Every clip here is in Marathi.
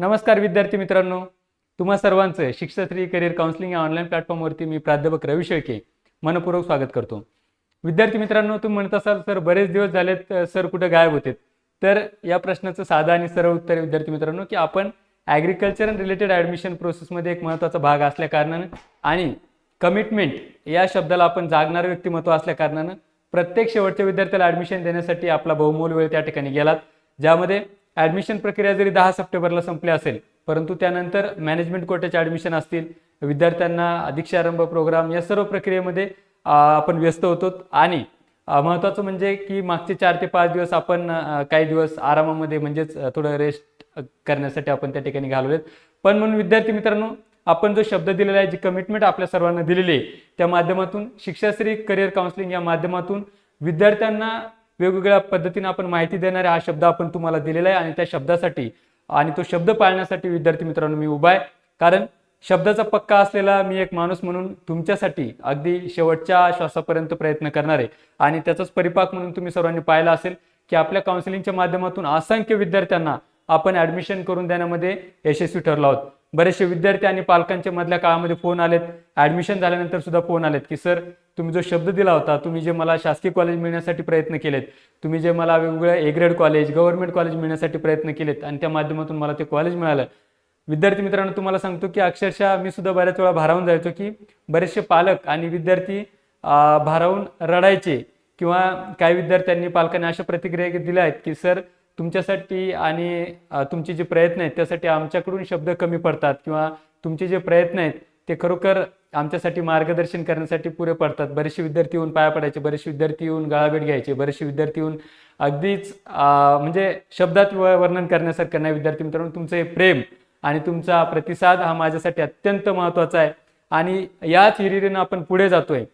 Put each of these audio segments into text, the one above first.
नमस्कार विद्यार्थी मित्रांनो. तुम्हा सर्वांचं शिक्षाश्री करिअर काउन्सिलिंग या ऑनलाईन प्लॅटफॉर्मवरती मी प्राध्यापक रवी शेळके मनपूर्वक स्वागत करतो. विद्यार्थी मित्रांनो तुम्ही म्हणत असाल सर बरेच दिवस झालेत सर कुठे गायब होते तर या प्रश्नाचं साधा आणि सरळ उत्तर आहे विद्यार्थी मित्रांनो की आपण ॲग्रिकल्चर अँड रिलेटेड ॲडमिशन प्रोसेसमध्ये एक महत्त्वाचा भाग असल्या कारणानं आणि कमिटमेंट या शब्दाला आपण जागणारं व्यक्तिमत्व असल्या कारणानं प्रत्येक शेवटच्या विद्यार्थ्याला ॲडमिशन देण्यासाठी आपला बहुमोल वेळ त्या ठिकाणी गेलात. ज्यामध्ये ॲडमिशन प्रक्रिया जरी दहा सप्टेंबरला संपली असेल परंतु त्यानंतर मॅनेजमेंट कोट्याचे ॲडमिशन असतील विद्यार्थ्यांना दीक्षारंभ प्रोग्राम या सर्व प्रक्रियेमध्ये आपण व्यस्त होतो. आणि महत्त्वाचं म्हणजे की मागचे चार ते पाच दिवस आपण काही दिवस आरामामध्ये म्हणजेच थोडं रेस्ट करण्यासाठी आपण त्या ठिकाणी घालवलेत. पण म्हणून विद्यार्थी मित्रांनो आपण जो शब्द दिलेला आहे जी कमिटमेंट आपल्या सर्वांना दिलेली आहे त्या माध्यमातून शिक्षाश्री करिअर काउन्सिलिंग या माध्यमातून विद्यार्थ्यांना वेगवेगळ्या पद्धतीने आपण माहिती देणारे हा शब्द आपण तुम्हाला दिलेला आहे आणि त्या शब्दासाठी आणि तो शब्द पाळण्यासाठी विद्यार्थी मित्रांनो मी उभा आहे. कारण शब्दाचा पक्का असलेला मी एक माणूस म्हणून तुमच्यासाठी अगदी शेवटच्या श्वासापर्यंत प्रयत्न करणार आहे. आणि त्याचाच परिपाक म्हणून तुम्ही सर्वांनी पाहिला असेल की आपल्या काउन्सिलिंगच्या माध्यमातून असंख्य विद्यार्थ्यांना आपण ऍडमिशन करून देण्यामध्ये यशस्वी ठरलो आहोत. बरेचसे विद्यार्थी आणि पालकांच्या मधल्या काळामध्ये फोन आलेत. ऍडमिशन झाल्यानंतर सुद्धा फोन आलेत की सर तुम्ही जो शब्द दिला होता तुम्ही जे मला शासकीय कॉलेज मिळण्यासाठी प्रयत्न केलेत तुम्ही जे मला वेगवेगळ्या A grade college government college मिळण्यासाठी प्रयत्न केलेत आणि त्या माध्यमातून मला ते कॉलेज मिळालं. विद्यार्थी मित्रांनो तुम्हाला सांगतो की अक्षरशः मी सुद्धा बऱ्याच वेळा भारावून जायचो की बरेचसे पालक आणि विद्यार्थी भारावून रडायचे किंवा काही विद्यार्थ्यांनी पालकांनी अशा प्रतिक्रिया दिल्या आहेत की सर तुमच्यासाठी आणि तुमचे जे प्रयत्न आहेत त्यासाठी आमच्याकडून शब्द कमी पडतात किंवा तुमचे जे प्रयत्न आहेत ते खरोखर आमच्यासाठी मार्गदर्शन करण्यासाठी पुरे पडतात. बरेचसे विद्यार्थी येऊन पाया पडायचे बरेचसे विद्यार्थी येऊन गळाभेट घ्यायचे बरेचसे विद्यार्थी येऊन अगदीच म्हणजे शब्दात व- वर्णन करण्यासारखं नाही. विद्यार्थी मित्रांनो तुमचं हे प्रेम आणि तुमचा प्रतिसाद हा माझ्यासाठी अत्यंत महत्त्वाचा आहे. आणि याच हिरिरीनं आपण पुढे जातोय.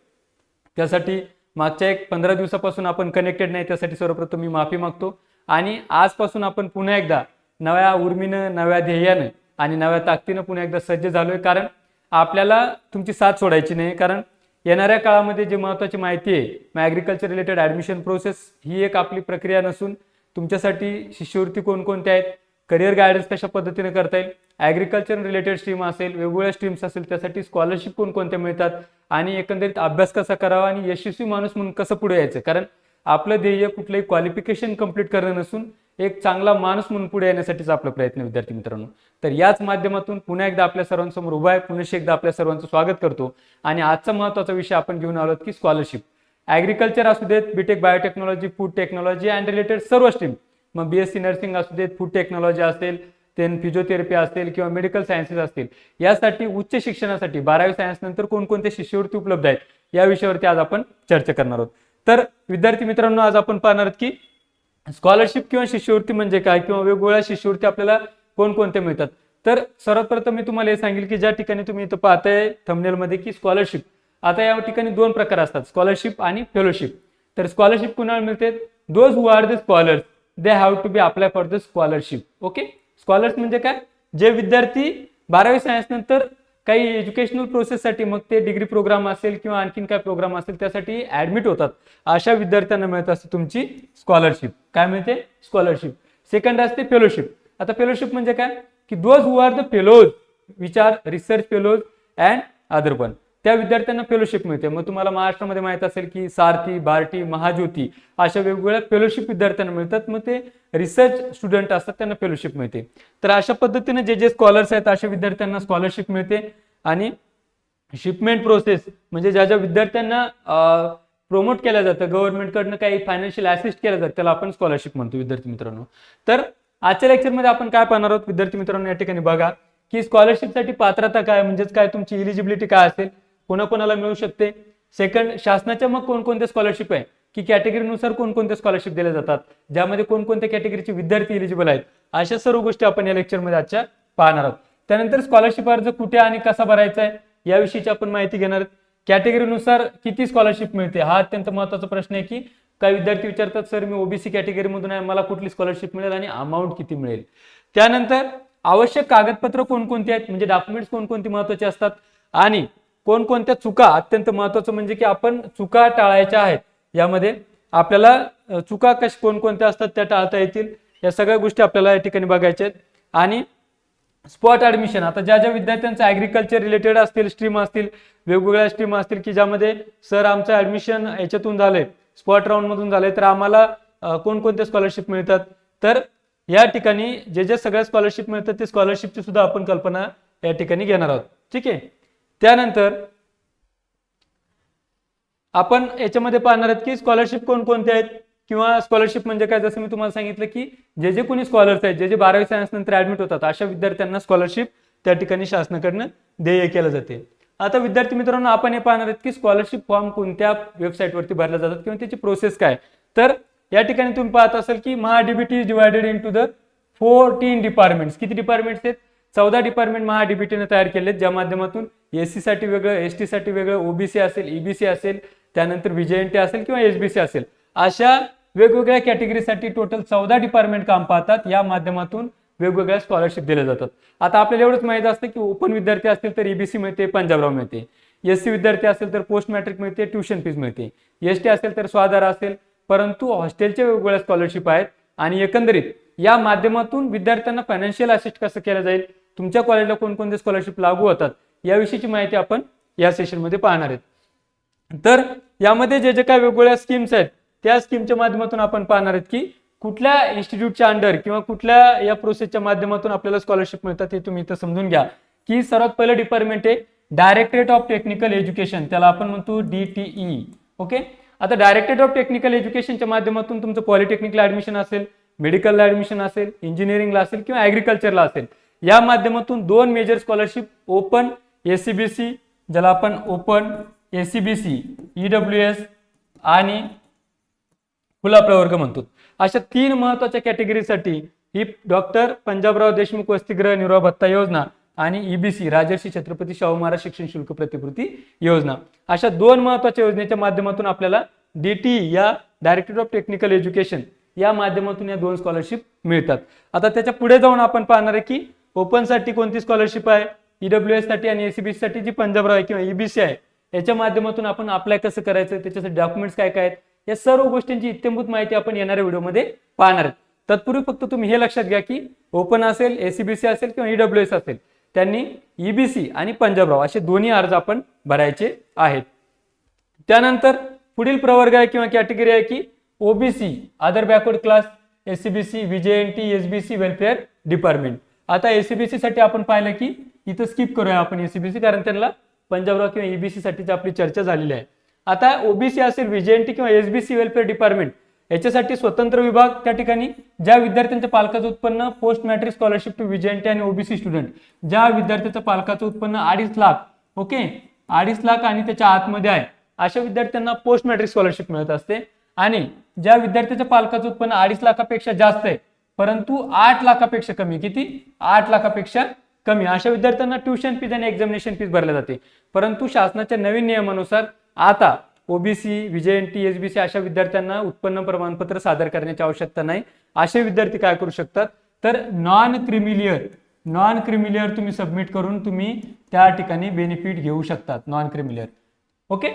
त्यासाठी मागच्या एक पंधरा दिवसापासून आपण कनेक्टेड नाही त्यासाठी सर्वप्रथम मी माफी मागतो. आणि आजपासून आपण पुन्हा एकदा नव्या उर्मीनं नव्या ध्येयानं आणि नव्या ताकदीनं पुन्हा एकदा सज्ज झालोय. कारण आपल्याला तुमची साथ सोडायची नाही. कारण येणाऱ्या काळामध्ये जे महत्त्वाची माहिती आहे मग ॲग्रिकल्चर रिलेटेड ॲडमिशन प्रोसेस ही एक आपली प्रक्रिया नसून तुमच्यासाठी शिष्यवृत्ती कोणकोणत्या आहेत करिअर गायडन्स कशा पद्धतीने करता येईल ॲग्रिकल्चर रिलेटेड स्ट्रीम असेल वेगवेगळ्या स्ट्रीम्स असेल त्यासाठी स्कॉलरशिप कोणकोणत्या मिळतात आणि एकंदरीत अभ्यास कसा करावा आणि यशस्वी माणूस म्हणून कसं पुढे यायचं? कारण आपलं ध्येय कुठलंही क्वालिफिकेशन कंप्लीट करणं नसून एक चांगला माणूस म्हणून पुढे येण्यासाठीच आपला प्रयत्न विद्यार्थी मित्रांनो. तर याच माध्यमातून पुन्हा एकदा आपल्या सर्वांसमोर उभा आहे पुन्हा एकदा आपल्या सर्वांचं स्वागत करतो. आणि आजचा महत्त्वाचा विषय आपण घेऊन आलो की स्कॉलरशिप ॲग्रिकल्चर असू देत BTech biotechnology food technology and related सर्व स्ट्रीम मग बीएससी नर्सिंग असू देत फूड टेक्नॉलॉजी असेल देन फिजिओथेरपी असेल किंवा मेडिकल सायन्सेस असतील. यासाठी उच्च शिक्षणासाठी बारावी सायन्स नंतर कोणकोणते शिष्यवृत्ती उपलब्ध आहेत या विषयावरती आज आपण चर्चा करणार आहोत. तर विद्यार्थी मित्रांनो आज आपण पाहणार आहोत की स्कॉलरशिप किंवा शिष्यवृत्ती म्हणजे काय किंवा वेगवेगळ्या शिष्यवृत्ती आपल्याला कोणकोणत्या मिळतात? तर सर्वात प्रथम मी तुम्हाला हे सांगेल की ज्या ठिकाणी तुम्ही इथं पाहताय थंबनेलमध्ये की स्कॉलरशिप आता या ठिकाणी दोन प्रकार असतात स्कॉलरशिप आणि फेलोशिप तर स्कॉलरशिप कुणाला मिळते? Those who are the scholars they have to be apply for the scholarship okay scholars म्हणजे काय? जे विद्यार्थी बारावी सायन्स नंतर काही एज्युकेशनल प्रोसेससाठी मग ते डिग्री प्रोग्राम असेल किंवा आणखीन काय प्रोग्राम असेल त्यासाठी ऍडमिट होतात. अशा विद्यार्थ्यांना मिळत असते तुमची स्कॉलरशिप काय मिळते? स्कॉलरशिप सेकंड असते फेलोशिप आता फेलोशिप म्हणजे काय? की those who are the fellows which are research fellows and other one त्या विद्यार्थ्यांना फेलोशिप मिळते. मग तुम्हाला महाराष्ट्रामध्ये माहीत असेल की सारथी बार्टी महाज्योती अशा वेगवेगळ्या फेलोशिप विद्यार्थ्यांना मिळतात. मग ते रिसर्च स्टुडंट असतात त्यांना फेलोशिप मिळते. तर अशा पद्धतीने जे जे स्कॉलर्स आहेत अशा विद्यार्थ्यांना स्कॉलरशिप मिळते. आणि शिपमेंट प्रोसेस म्हणजे ज्या ज्या विद्यार्थ्यांना प्रमोट केलं जातं गव्हर्नमेंटकडनं काही फायनान्शियल असिस्ट केलं जातं त्याला आपण स्कॉलरशिप म्हणतो विद्यार्थी मित्रांनो. तर आजच्या लेक्चरमध्ये आपण काय पाहणार आहोत? विद्यार्थी मित्रांनो या ठिकाणी बघा की स्कॉलरशिपसाठी पात्रता काय? म्हणजेच काय तुमची इलिजिबिलिटी काय असेल? कोणाकोणाला मिळू शकते? सेकंड शासनाच्या मग कोणकोणत्या स्कॉलरशिप आहे? की कॅटेगरीनुसार कोणकोणत्या स्कॉलरशिप दिल्या जातात? ज्यामध्ये कोणकोणत्या कॅटेगरीचे विद्यार्थी एलिजिबल आहेत? अशा सर्व गोष्टी आपण या लेक्चरमध्ये आजच्या पाहणार आहोत. त्यानंतर स्कॉलरशिप अर्ज कुठे आणि कसा भरायचा आहे? याविषयीची आपण माहिती घेणार आहोत. कॅटेगरीनुसार किती स्कॉलरशिप मिळते? हा अत्यंत महत्त्वाचा प्रश्न आहे की काही विद्यार्थी विचारतात सर मी ओबीसी कॅटेगरीमधून आहे. मला कुठली स्कॉलरशिप मिळेल आणि अमाऊंट किती मिळेल? त्यानंतर आवश्यक कागदपत्र कोणकोणती आहेत? म्हणजे डॉक्युमेंट्स कोणकोणती महत्त्वाचे असतात? आणि कोणकोणत्या चुका अत्यंत महत्वाचं म्हणजे की आपण चुका टाळायच्या आहेत. यामध्ये आपल्याला चुका कश कोणकोणत्या असतात त्या टाळता येतील या सगळ्या गोष्टी आपल्याला या ठिकाणी बघायच्या आहेत. आणि स्पॉट ऍडमिशन आता ज्या ज्या विद्यार्थ्यांचं ऍग्रिकल्चर रिलेटेड असतील स्ट्रीम असतील वेगवेगळ्या स्ट्रीम असतील की ज्यामध्ये सर आमचं ऍडमिशन याच्यातून झालंय स्पॉट राऊंड मधून झालंय तर आम्हाला कोणकोणत्या स्कॉलरशिप मिळतात? तर या ठिकाणी जे जे सगळ्या स्कॉलरशिप मिळतात ते स्कॉलरशिपची सुद्धा आपण कल्पना या ठिकाणी घेणार आहोत. ठीक आहे? त्यानंतर आपण याच्यामध्ये पाहणार आहोत की स्कॉलरशिप कोणकोणते आहेत? किंवा स्कॉलरशिप म्हणजे काय? जसं मी तुम्हाला सांगितलं की जे जे कोणी स्कॉलर्स आहेत जे जे बारावी सायन्स नंतर ऍडमिट होतात अशा विद्यार्थ्यांना स्कॉलरशिप त्या ठिकाणी शासनाकडनं देय केलं जाते. आता विद्यार्थी मित्रांनो आपण हे पाहणार आहेत की स्कॉलरशिप फॉर्म कोणत्या वेबसाईटवरती भरल्या जातात किंवा त्याची प्रोसेस काय तर या ठिकाणी तुम्ही पाहत असाल की MahaDBT is divided into the fourteen departments किती डिपार्टमेंट्स आहेत? चौदा डिपार्टमेंट महाडीबीटीने तयार केले ज्या माध्यमातून एससाठी वेगळं एस टी साठी वेगळं ओबीसी असेल ईबीसी असेल त्यानंतर व्हीजेएनटी असेल किंवा एसबीसी असेल. अशा वेगवेगळ्या कॅटेगरीसाठी टोटल चौदा डिपार्टमेंट काम पाहतात या माध्यमातून वेगवेगळ्या स्कॉलरशिप दिल्या जातात. आता आपल्याला एवढंच माहिती असतं की ओपन विद्यार्थी असतील तर ईबीसी मिळते पंजाबराव मिळते. एस सी विद्यार्थी असेल तर पोस्ट मॅट्रिक मिळते ट्युशन फीज मिळते. एस टी असेल तर स्वाधार असेल परंतु हॉस्टेलच्या वेगवेगळ्या स्कॉलरशिप आहेत आणि एकंदरीत या माध्यमातून विद्यार्थ्यांना फायनान्शियल असिस्ट कसं केलं जाईल? तुमच्या कॉलेजला कोणकोणते स्कॉलरशिप लागू होतात? याविषयीची माहिती आपण या सेशनमध्ये पाहणार आहेत. तर यामध्ये जे जे काय वेगवेगळ्या स्कीम्स आहेत त्या स्कीमच्या माध्यमातून आपण पाहणार आहेत की कुठल्या इन्स्टिट्यूटच्या अंडर किंवा कुठल्या या प्रोसेसच्या माध्यमातून आपल्याला स्कॉलरशिप मिळतात हे तुम्ही इथं समजून घ्या. की सर्वात पहिलं डिपार्टमेंट आहे डायरेक्टरेट ऑफ टेक्निकल एज्युकेशन त्याला आपण म्हणतो डीटीई ओके आता डायरेक्टरेट ऑफ टेक्निकल एज्युकेशनच्या माध्यमातून तुमचं पॉलिटेक्निकला ऍडमिशन असेल मेडिकलला ऍडमिशन असेल इंजिनिअरिंगला असेल किंवा ॲग्रिकल्चरला असेल. या माध्यमातून दोन मेजर स्कॉलरशिप ओपन एसीबीसी ज्याला आपण ओपन एसीबीसी ईडब्ल्यू एस आणि खुला प्रवर्ग म्हणतो. अशा तीन महत्त्वाच्या कॅटेगरीसाठी ही डॉक्टर पंजाबराव देशमुख वसतिगृह निर्वाह भत्ता योजना आणि ईबीसी राजर्षी छत्रपती शाहू महाराज शिक्षण शुल्क प्रतिपूर्ती योजना. अशा दोन महत्त्वाच्या योजनेच्या माध्यमातून आपल्याला डीटी या डायरेक्टर ऑफ टेक्निकल एज्युकेशन या माध्यमातून या दोन स्कॉलरशिप मिळतात. आता त्याच्या पुढे जाऊन आपण पाहणार आहे की ओपनसाठी कोणती स्कॉलरशिप आहे? ईडब्ल्यू एससाठी आणि एसीबीसी साठी जी पंजाबराव आहे किंवा ईबीसी आहे याच्या माध्यमातून आपण अप्लाय कसं करायचं? त्याच्यासाठी डॉक्युमेंट्स काय काय आहेत? या सर्व गोष्टींची इत्यंभूत माहिती आपण येणाऱ्या व्हिडिओमध्ये पाहणार आहेत. तत्पूर्वी फक्त तुम्ही हे लक्षात घ्या की ओपन असेल एसीबीसी असेल किंवा ईडब्ल्यू एस असेल त्यांनी ईबीसी आणि पंजाबराव असे दोन्ही अर्ज आपण भरायचे आहेत. त्यानंतर पुढील प्रवर्ग आहे किंवा कॅटेगरी आहे की OBC other backward class SEBC VJNT SBC welfare department आता एसीबीसी साठी आपण पाहिलं की इथं स्किप करूया आपण एसीबीसी कारण त्यांना पंजाबराव किंवा ईबीसी साठीची आपली चर्चा झालेली आहे. आता ओबीसी असेल व्हीजेएनटी किंवा एसबीसी वेलफेअर डिपार्टमेंट याच्यासाठी स्वतंत्र विभाग त्या ठिकाणी ज्या विद्यार्थ्यांच्या पालकाचं उत्पन्न post matric scholarship to VJNT आणि ओबीसी स्टुडंट ज्या विद्यार्थ्याचं पालकाचं उत्पन्न अडीच लाख ओके अडीच लाख आणि त्याच्या आतमध्ये आहे. अशा विद्यार्थ्यांना पोस्ट मॅट्रिक स्कॉलरशिप मिळत असते. आणि ज्या विद्यार्थ्याच्या पालकाचं उत्पन्न अडीच लाखापेक्षा जास्त आहे परंतु आठ लाखापेक्षा कमी. किती? आठ लाखापेक्षा कमी. अशा विद्यार्थ्यांना ट्युशन फीज आणि एक्झामिनेशन फीज भरल्या जाते. परंतु शासनाच्या नवीन नियमानुसार आता ओबीसी व्हीजेएनटी एसबीसी अशा विद्यार्थ्यांना उत्पन्न प्रमाणपत्र सादर करण्याची आवश्यकता नाही. असे विद्यार्थी काय करू शकतात? तर non creamy layer non creamy layer तुम्ही सबमिट करून तुम्ही त्या ठिकाणी बेनिफिट घेऊ शकतात नॉन क्रिमिलियर ओके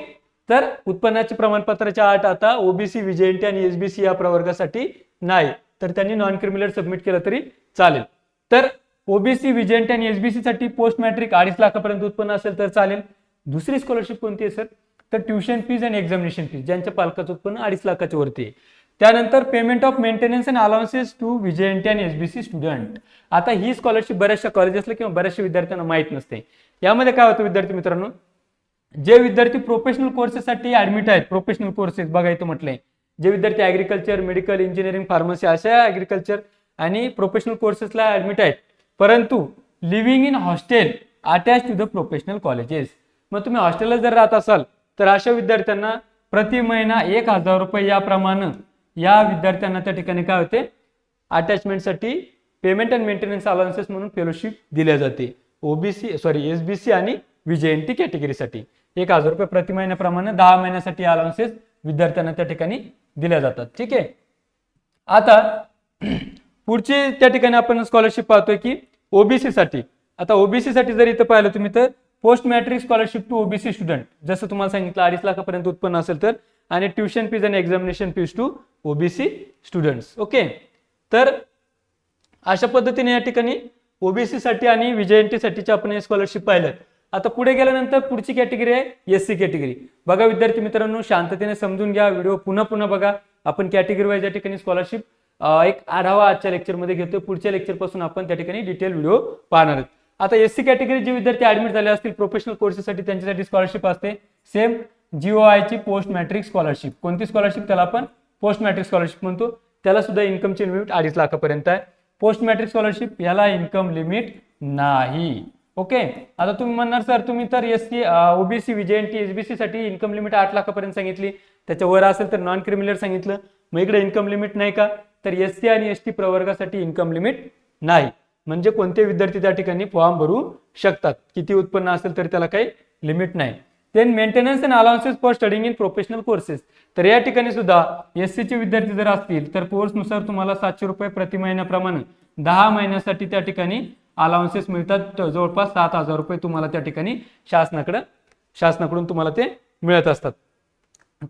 तर उत्पन्नाच्या प्रमाणपत्राच्या आठ आता ओबीसी व्हीजेएनटी आणि एसबीसी या प्रवर्गासाठी नाही. तर त्यांनी नॉन क्रिमिनल सबमिट केलं तरी चालेल. तर ओबीसी व्हीजेएनटी आणि एसबीसी साठी पोस्ट मॅट्रिक अडीच लाखापर्यंत उत्पन्न असेल तर चालेल. दुसरी स्कॉलरशिप कोणती आहे सर तर ट्युशन फीज आणि एक्झामिनेशन फीज ज्यांच्या पालकाचं उत्पन्न अडीच लाखाच्या वरती आहे. त्यानंतर payment of maintenance and allowances to VJNT आणि एसबीसी स्टुडंट आता ही स्कॉलरशिप बऱ्याचशा कॉलेजेसला किंवा बऱ्याचशा विद्यार्थ्यांना माहीत नसते. यामध्ये काय होतं विद्यार्थी मित्रांनो? जे विद्यार्थी प्रोफेशनल कोर्सेससाठी ऍडमिट आहेत प्रोफेशनल कोर्सेस बघायचं म्हटलंय. जे विद्यार्थी ऍग्रिकल्चर मेडिकल इंजिनिअरिंग फार्मसी अशा ऍग्रिकल्चर आणि प्रोफेशनल कोर्सेसला ऍडमिट आहेत. परंतु living in hostel attach to the professional colleges मग तुम्ही हॉस्टेलला जर राहत असाल तर अशा विद्यार्थ्यांना प्रति महिना एक हजार रुपये याप्रमाणे या विद्यार्थ्यांना त्या ठिकाणी काय होते? अटॅचमेंटसाठी पेमेंट अँड मेंटेनन्स अलाउन्सेस म्हणून फेलोशिप दिल्या जाते. ओबीसी सॉरी एसबीसी आणि विजयंती कॅटेगरीसाठी एक हजार रुपये प्रति महिन्याप्रमाणे दहा महिन्यासाठी अलाउन्सेस विद्यार्थ्यांना त्या ठिकाणी दिल्या जातात. ठीक आहे? आता पुढची त्या ठिकाणी आपण स्कॉलरशिप पाहतोय की ओबीसी साठी. आता ओबीसी साठी जर इथं पाहिलं तुम्ही तर post matric scholarship to OBC student जसं तुम्हाला सांगितलं अडीच लाखापर्यंत उत्पन्न असेल तर आणि ट्युशन फीज आणि examination fees to OBC students okay तर अशा पद्धतीने या ठिकाणी ओबीसी साठी आणि व्हीजेएनटी आपण हे स्कॉलरशिप पाहिलं. आता पुढे गेल्यानंतर पुढची कॅटेगरी आहे एस सी कॅटेगरी बघा विद्यार्थी मित्रांनो शांततेने समजून घ्या व्हिडिओ पुन्हा पुन्हा बघा. आपण कॅटेगरी वाईज या ठिकाणी स्कॉलरशिप एक आढावा आजच्या लेक्चरमध्ये घेतोय. पुढच्या लेक्चरपासून आपण त्या ठिकाणी डिटेल व्हिडिओ पाहणार आहोत. आता एस सी कॅटेगरी जे विद्यार्थी ऍडमिट झाले असतील प्रोफेशनल कोर्सेससाठी त्यांच्यासाठी स्कॉलरशिप असते. सेम जीओआय ची पोस्ट मॅट्रिक स्कॉलरशिप कोणती स्कॉलरशिप त्याला आपण पोस्ट मॅट्रिक स्कॉलरशिप म्हणतो. त्याला सुद्धा इन्कमची लिमिट अडीच लाखापर्यंत आहे. पोस्ट मॅट्रिक स्कॉलरशिप याला इन्कम लिमिट नाही. ओके आता तुम्ही म्हणणार सर तुम्ही तर S C OBC VJNT SBC साठी इन्कम लिमिट आठ लाखापर्यंत सांगितली. त्याच्यावर असेल तर नॉन क्रिमिनल सांगितलं. मग इकडे इन्कम लिमिट नाही का? तर एस सी आणि एस टी प्रवर्गासाठी इन्कम लिमिट नाही. म्हणजे कोणते विद्यार्थी त्या ठिकाणी फॉर्म भरू शकतात? किती उत्पन्न असेल तर त्याला काही लिमिट नाही. Then maintenance and allowances for studying in professional courses तर या ठिकाणी सुद्धा एस चे विद्यार्थी जर असतील तर कोर्सनुसार तुम्हाला सातशे रुपये प्रति महिन्याप्रमाणे दहा महिन्यासाठी त्या ठिकाणी अलाउन्सेस मिळतात. जवळपास सात हजार रुपये तुम्हाला त्या ठिकाणी शासनाकडं शासनाकडून तुम्हाला ते मिळत असतात.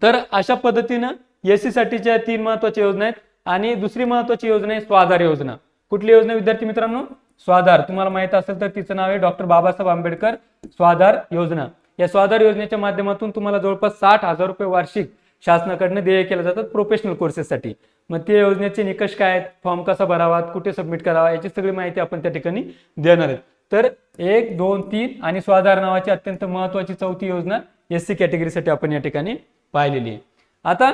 तर अशा पद्धतीनं एस साठीच्या तीन महत्त्वाच्या योजना आहेत आणि दुसरी महत्वाची योजना आहे स्वाधार योजना. कुठली योजना विद्यार्थी मित्रांनो? स्वाधार. तुम्हाला माहीत असेल तर तिचं नाव आहे डॉक्टर बाबासाहेब आंबेडकर स्वाधार योजना. या स्वाधार योजनेच्या माध्यमातून तुम्हाला जवळपास साठ हजार रुपये वार्षिक शासनाकडनं देय केल्या जातात प्रोफेशनल कोर्सेससाठी मग ते योजनेचे निकष काय आहेत? फॉर्म कसा भरावा कुठे सबमिट करावा? याची सगळी माहिती आपण त्या ठिकाणी देणार आहेत. तर एक दोन तीन आणि स्वाधार नावाची अत्यंत महत्वाची चौथी योजना एस सी कॅटेगरीसाठी आपण या ठिकाणी पाहिलेली आहे. आता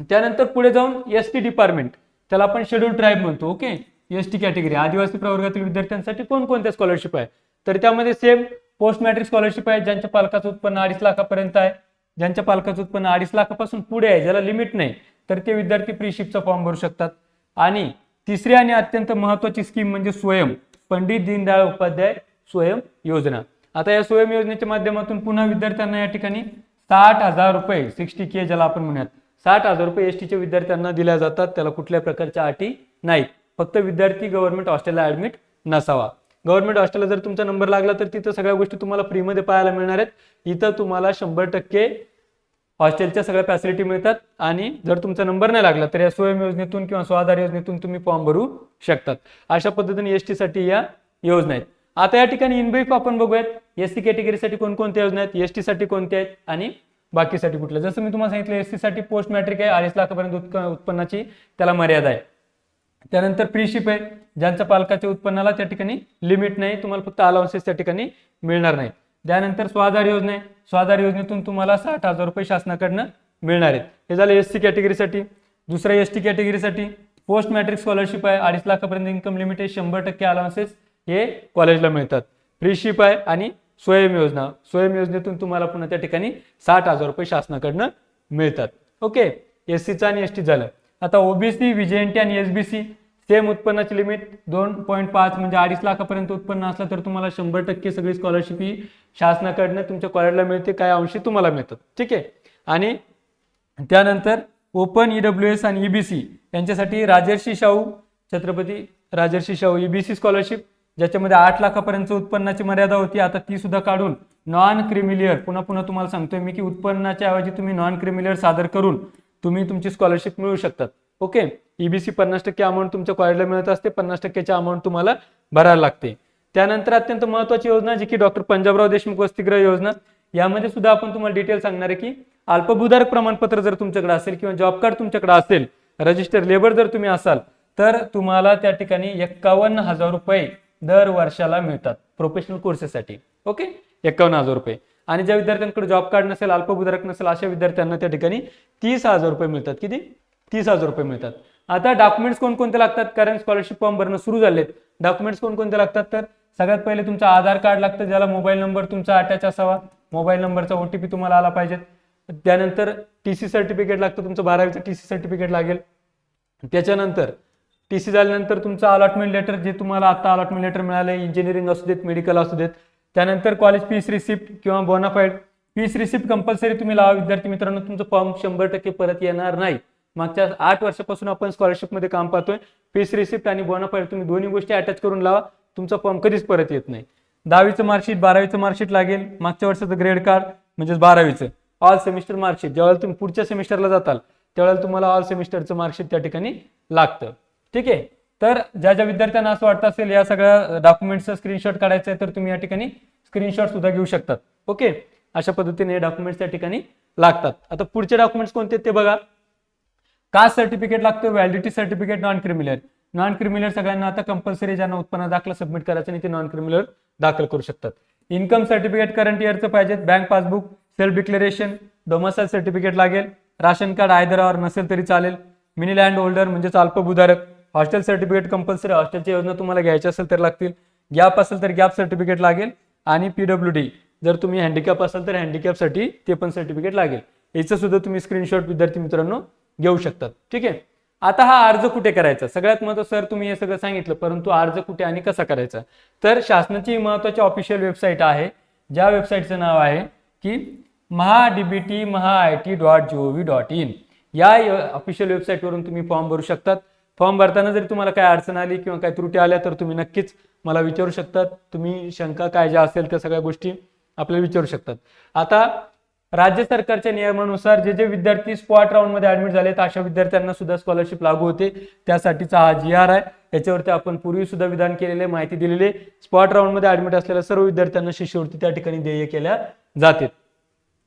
त्यानंतर पुढे जाऊन एस टी डिपार्टमेंट त्याला आपण शेड्यूल ट्राईब म्हणतो ओके? एस टी कॅटेगरी आदिवासी प्रवर्गातील विद्यार्थ्यांसाठी कोणकोणत्या स्कॉलरशिप आहे? तर त्यामध्ये सेम पोस्ट मॅट्रिक स्कॉलरशिप आहे ज्यांच्या पालकाचं उत्पन्न अडीच लाखापर्यंत आहे. ज्यांच्या पालकाचं उत्पन्न अडीच लाखापासून पुढे आहे ज्याला लिमिट नाही तर ते विद्यार्थी प्रीशिपचा फॉर्म भरू शकतात. आणि तिसरी आणि अत्यंत महत्वाची स्कीम म्हणजे स्वयं पंडित दीनदयाळ उपाध्याय स्वयं योजना. आता या स्वयं योजनेच्या माध्यमातून पुन्हा विद्यार्थ्यांना या ठिकाणी साठ हजार रुपये सिक्स्टी के ज्याला आपण म्हणूयात साठ हजार रुपये एस टीच्या विद्यार्थ्यांना दिल्या जातात त्याला कुठल्या प्रकारच्या अटी नाहीत. फक्त विद्यार्थी गव्हर्नमेंट हॉस्टेलला ऍडमिट नसावा. गव्हर्नमेंट हॉस्टेलला जर तुमचा नंबर लागला तर तिथं सगळ्या गोष्टी तुम्हाला फ्रीमध्ये पाहायला मिळणार आहेत. इथं तुम्हाला शंभर टक्के हॉस्टेलच्या सगळ्या फॅसिलिटी मिळतात आणि जर तुमचा नंबर नाही लागला तर या स्वयं योजनेतून किंवा स्वाधार योजनेतून तुम्ही फॉर्म भरू शकतात. अशा पद्धतीने एससाठी या योजना आहेत. आता या ठिकाणी इनब्रीफ आपण बघूयात एस सी कॅटेगरीसाठी कोणकोणत्या योजना आहेत एसटी साठी कोणत्या आहेत आणि बाकीसाठी कुठल्या जसं मी तुम्हाला सांगितलं एससाठी पोस्ट मॅट्रिक आहे अडीच लाखापर्यंत उत्पन्नाची त्याला मर्यादा आहे. त्यानंतर प्रीशिप आहे. ज्यांच्या पालकाच्या उत्पन्नाला त्या ठिकाणी लिमिट नाही. तुम्हाला फक्त अलाउन्सेस त्या ठिकाणी मिळणार नाही. त्यानंतर स्वाधार योजना. आहे स्वाधार योजनेतून तुम्हाला साठ हजार रुपये शासनाकडनं मिळणार आहेत. हे झालं एस सी कॅटेगरीसाठी दुसऱ्या एस टी कॅटेगरीसाठी पोस्ट मॅट्रिक स्कॉलरशिप आहे. अडीच लाखापर्यंत इन्कम लिमिट आहे. शंभर टक्के अलाउन्सेस हे कॉलेजला मिळतात. फ्रीशिप आहे आणि स्वयं योजना. स्वयं योजनेतून तुम्हाला पुन्हा त्या ठिकाणी साठ हजार रुपये शासनाकडनं मिळतात. ओके एस सीचं आणि एस टी झालं. आता ओबीसी व्हीजेएनटी आणि एस बी सी सेम उत्पन्नाची लिमिट दोन पॉईंट पाच म्हणजे अडीच लाखापर्यंत उत्पन्न असलं तर तुम्हाला शंभर टक्के सगळी स्कॉलरशिप ही शासनाकडनं तुमच्या कॉलेजला मिळते काय अंशी तुम्हाला मिळतात. ठीक आहे? आणि त्यानंतर ओपन ईडब्ल्यू एस आणि ईबीसी यांच्यासाठी राजर्षी शाहू छत्रपती राजर्षी शाहू ईबीसी स्कॉलरशिप ज्याच्यामध्ये आठ लाखापर्यंत उत्पन्नाची मर्यादा होती. आता ती सुद्धा काढून नॉन क्रिमिलियर पुन्हा पुन्हा तुम्हाला सांगतोय मी की उत्पन्नाच्या ऐवजी तुम्ही नॉन क्रिमिलियर सादर करून तुम्ही तुमची स्कॉलरशिप मिळू शकतात. ओके ईबीसी पन्नास टक्के अमाऊंट तुमच्या कॉलेजला मिळत असते पन्नास टक्क्याची अमाऊंट तुम्हाला भरायला लागते. त्यानंतर अत्यंत महत्वाची योजना जी की डॉक्टर पंजाबराव देशमुख वसतिगृह योजना. यामध्ये सुद्धा आपण तुम्हाला डिटेल सांगणार आहे की अल्पभूधारक प्रमाणपत्र जर तुमच्याकडे असेल किंवा जॉब कार्ड तुमच्याकडे असेल रजिस्टर लेबर जर तुम्ही असाल तर तुम्हाला त्या ठिकाणी एक्कावन्न हजार रुपये दर वर्षाला मिळतात. प्रोफेशनल कोर्सेससाठी ओके एक्कावन्न हजार रुपये. आणि ज्या विद्यार्थ्यांकडे जॉब कार्ड नसेल अल्पभूधारक नसेल अशा विद्यार्थ्यांना त्या ठिकाणी तीस हजार रुपये मिळतात. किती? तीस हजार रुपये मिळतात. आता डॉक्युमेंट्स कोणकोणते लागतात? कारण स्कॉलरशिप फॉर्म भरणं सुरू झालेत. डॉक्युमेंट्स कोणकोणते लागतात तर? सगळ्यात पहिले तुमचं आधार कार्ड लागतं ज्याला मोबाईल नंबर तुमचा अटॅच असावा. मोबाईल नंबरचा ओटीपी तुम्हाला आला पाहिजे. त्यानंतर टी सी सर्टिफिकेट लागतं तुमचं बारावीचं टी सी सर्टिफिकेट लागेल. त्याच्यानंतर टी सी झाल्यानंतर तुमचं अलॉटमेंट लेटर जे तुम्हाला आता अलॉटमेंट लेटर मिळालं इंजिनिअरिंग असू देत मेडिकल असू देत त्यानंतर कॉलेज फीस रिसिप्ट किंवा बोनाफाईड फीस रिसिप्ट कंपल्सरी तुम्ही लावा. विद्यार्थी मित्रांनो तुमचं फॉर्म शंभर टक्के परत येणार नाही. मागच्या आठ वर्षापासून आपण स्कॉलरशिपमध्ये काम पाहतोय. फीस रिसिप्ट आणि बोनाफाईड तुम्ही दोन्ही गोष्टी अटॅच करून लावा. तुमचा फॉर्म कधीच परत येत नाही. दहावीचं मार्कशीट बारावीचं मार्कशीट लागेल. मागच्या वर्षाचं ग्रेड कार्ड म्हणजेच बारावीचं. ऑल सेमिस्टर मार्कशीट ज्यावेळेला तुम्ही पुढच्या सेमिस्टरला जाताल त्यावेळेला तुम्हाला ऑल सेमिस्टरचं मार्कशीट त्या ठिकाणी लागतं. ठीक आहे? तर ज्या ज्या विद्यार्थ्यांना असं वाटत असेल या सगळ्या डॉक्युमेंटचं स्क्रीनशॉट काढायचं आहे तर तुम्ही या ठिकाणी स्क्रीनशॉट सुद्धा घेऊ शकतात. ओके अशा पद्धतीने हे डॉक्युमेंट्स त्या ठिकाणी लागतात. आता पुढचे डॉक्युमेंट्स कोणते आहेत ते बघा. कास्ट सर्टिफिकेट लागतं validity certificate non criminal non criminal सगळ्यांना आता कंपल्सरी ज्यांना उत्पन्न दाखला सबमिट करायचं आणि ते नॉन क्रिमिनल दाखल करू शकतात. इन्कम सर्टिफिकेट करंट इयरचं पाहिजे bank passbook self declaration domicile certificate लागेल. राशन कार्ड आयदरावर नसेल तरी चालेल. मिनी लँड होल्डर म्हणजेच अल्पभूधारक. हॉस्टेल सर्टिफिकेट कंपल्सरी हॉस्टेलच्या योजना तुम्हाला घ्यायची असेल तर लागतील. गॅप असेल तर गॅप सर्टिफिकेट लागेल आणि पीडब्ल्यू डी जर तुम्ही हँडिकॅप असाल तर हँडिकॅपसाठी ते पण सर्टिफिकेट लागेल. याचं सुद्धा तुम्ही स्क्रीनशॉट विद्यार्थी मित्रांनो घेऊ शकतात. ठीक आहे? आता हा अर्ज कुठे करायचा? सगळ्यात महत्त्व सर तुम्ही हे सगळं सांगितलं परंतु अर्ज कुठे आणि कसा करायचा? तर शासनाची महत्वाची ऑफिशियल वेबसाईट आहे ज्या वेबसाईटचं नाव आहे की Maha DBT Maha I T dot G O V dot in. या ऑफिशियल वेबसाईटवरून तुम्ही फॉर्म भरू शकतात. फॉर्म भरताना जरी तुम्हाला काय अडचण आली किंवा काय त्रुटी आल्या तर तुम्ही नक्कीच मला विचारू शकतात. तुम्ही शंका काय ज्या असेल त्या सगळ्या गोष्टी आपल्याला विचारू शकतात. आता राज्य सरकारच्या नियमानुसार जे जे विद्यार्थी स्पॉट राऊंडमध्ये ऍडमिट झालेत अशा विद्यार्थ्यांना सुद्धा स्कॉलरशिप लागू होते. त्यासाठीचा हा जी आर आहे. याच्यावरती आपण पूर्वी सुद्धा विधान केलेले माहिती दिलेली. स्पॉट राऊंडमध्ये ऍडमिट असलेल्या सर्व विद्यार्थ्यांना शिष्यवृत्ती त्या ठिकाणी देय केल्या जाते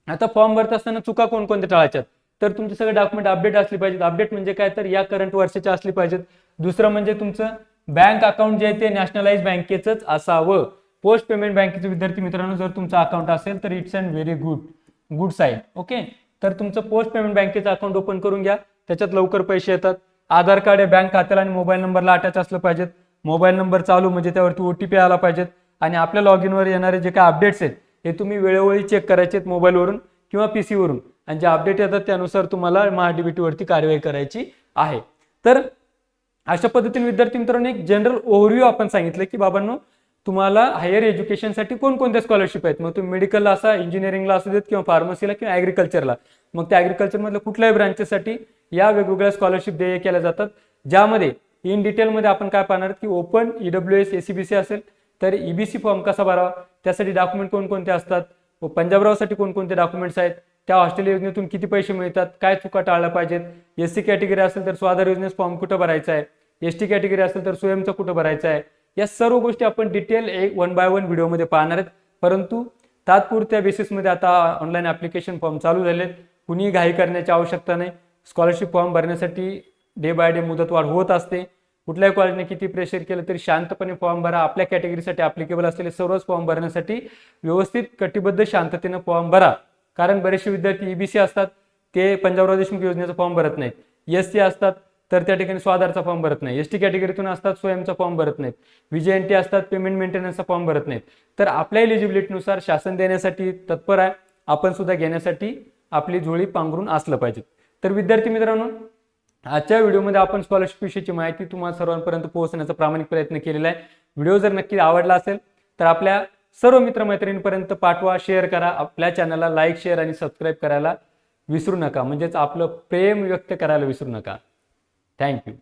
आता फॉर्म भरत असताना चुका कोणकोणत्या टाळायच्यात? तर तुमचे सगळे डॉक्युमेंट अपडेट असले पाहिजेत. अपडेट म्हणजे काय? तर या करंट वर्षाचे असली पाहिजेत. दुसरं म्हणजे तुमचं बँक अकाउंट जे आहे ते नॅशनलाइज बँकेचंच असावं. पोस्ट पेमेंट बँकेचे विद्यार्थी मित्रांनो जर तुमचं अकाउंट असेल तर it's and very good good sign okay तर तुमचं पोस्ट पेमेंट बँकेचं अकाउंट ओपन करून घ्या. त्याच्यात लवकर पैसे येतात. आधार कार्ड आहे बँक खात्याला आणि मोबाईल नंबरला अटॅच असलं पाहिजेत. मोबाईल नंबर चालू म्हणजे त्यावरती ओटीपी आला पाहिजेत. आणि आपल्या लॉग इनवर येणारे जे काय अपडेट्स आहेत हे तुम्ही वेळोवेळी चेक करायचे आहेत मोबाईलवरून किंवा पी सीवरून आणि ज्या अपडेट येतात त्यानुसार तुम्हाला महाडीबीटीवरती कारवाई करायची आहे. तर अशा पद्धतीने विद्यार्थी मित्रांनो एक जनरल ओव्हरव्ह्यू आपण सांगितलं की बाबांनो तुम्हाला हायर एज्युकेशनसाठी कोणकोणत्या स्कॉलरशिप आहेत? मग तुम्ही मेडिकलला असा इंजिनिअरिंगला असू देत किंवा फार्मसीला किंवा ॲग्रिकल्चरला मग त्या ॲग्रिकल्चरमधल्या कुठल्याही ब्रांचेससाठी या वेगवेगळ्या स्कॉलरशिप देय केल्या जातात. ज्यामध्ये इन डिटेलमध्ये आपण काय पाहणार की ओपन ईडब्ल्यू एस एसीबीसी असेल तर ईबीसी फॉर्म कसा भरावा? त्यासाठी डॉक्युमेंट कोणकोणते असतात? व पंजाबरावसाठी कोणकोणते डॉक्युमेंट्स आहेत? त्या हॉस्टेल योजनेतून किती पैसे मिळतात काय चुका टाळल्या पाहिजेत एस सी कॅटेगरी असेल तर स्वाधार योजनेस फॉर्म कुठं भरायचा आहे एस टी कॅटेगरी असेल तर स्वयंचं कुठं भरायचं आहे या सर्व गोष्टी आपण डिटेल एक वन बाय वन व्हिडिओमध्ये पाहणार आहेत. परंतु तात्पुरत्या बेसिसमध्ये आता ऑनलाईन ॲप्लिकेशन फॉर्म चालू झालेत. कुणीही घाई करण्याची आवश्यकता नाही. स्कॉलरशिप फॉर्म भरण्यासाठी डे बाय डे मुदतवाढ होत असते. कुठल्याही कॉलेजने किती प्रेशर केलं तरी शांतपणे फॉर्म भरा. आपल्या कॅटेगरीसाठी ॲप्लिकेबल असलेले सर्वच फॉर्म भरण्यासाठी व्यवस्थित कटिबद्ध शांततेनं फॉर्म भरा. कारण बरेचसे विद्यार्थी ईबीसी असतात ते पंजाबराव देशमुख योजनेचा फॉर्म भरत नाहीत. एस सी असतात तर त्या ठिकाणी स्वाधारचा फॉर्म भरत नाही एस टी कॅटेगरीतून असतात स्वयंचा फॉर्म भरत नाहीत. विजय एन टी असतात पेमेंट मेंटेनन्सचा फॉर्म भरत नाहीत. तर आपल्या एलिजिबिलिटीनुसार शासन देण्यासाठी तत्पर आहे. आपण सुद्धा घेण्यासाठी आपली जोळी पांघरून असलं पाहिजे. तर विद्यार्थी मित्रांनो आजच्या व्हिडिओमध्ये आपण स्कॉलरशिप विषयीची माहिती तुम्हाला सर्वांपर्यंत पोहोचण्याचा प्रामाणिक प्रयत्न केलेला आहे. व्हिडिओ जर नक्की आवडला असेल तर आपल्या सर्व मित्रमैत्रिणींपर्यंत पाठवा शेअर करा. आपल्या चॅनलला लाईक शेअर आणि सबस्क्राईब करायला विसरू नका. म्हणजेच आपलं प्रेम व्यक्त करायला विसरू नका. थँक्यू